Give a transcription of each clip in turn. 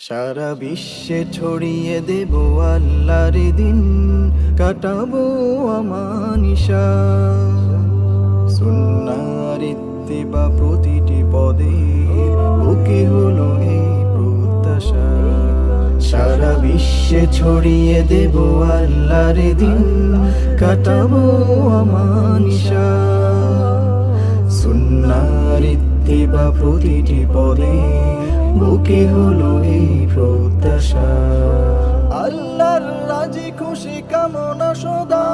সারা বিশ্বে ছড়িয়ে দেব আল্লাহর দিন। কাটাবো আমানিশা সুন্নার ইত্তিবা প্রতিটি পদে বুকে হলো এই প্রত্যাশা। সারা বিশ্বে ছড়িয়ে দেব আল্লাহর দিন। কাটাবো আমানিশা ইত্তিবা প্রতিটি পদে বুকে হলো এই প্রত্যাশা। আল্লাহর রাজি, খুশি, কামনা, সদা।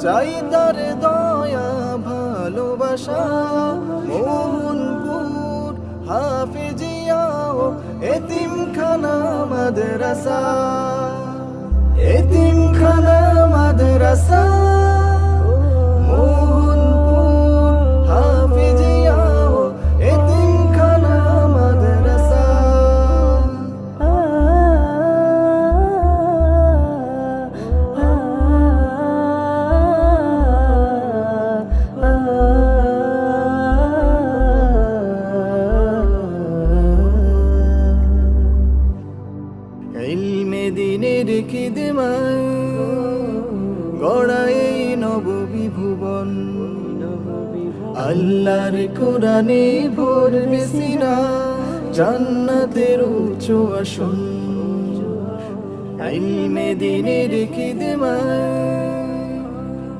চাই তার দয়া, ভালোবাসা। মোহনপুর হাফিজিয়াও এতিম খানা মাদ্রাসা। এতিম খিদমায় গড়া এই নববিভুবন। আল্লাহর কোরআনে ভরবে সিনা জান্নাতের উচ্চ আসন। ইলমে দিনের খিদমায়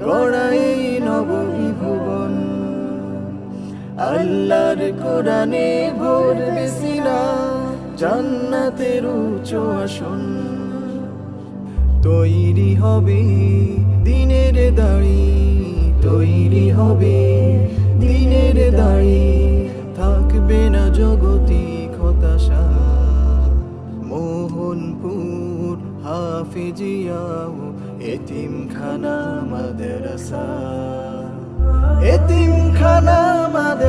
গড়া এই নববিভুবন। আল্লাহর কোরআনে ভরবে সিনা জান্নাতের উচ্চ আসন। তৈরি হবে, দিনের দাড়ি তৈরি হবে, দিনের দাড়ি থাকবে না জগতিক হতাশা। মোহনপুর হাফিজিয়াও এতিমখানা মাদ্রাসা এতিমখানা মাদ্রাসা।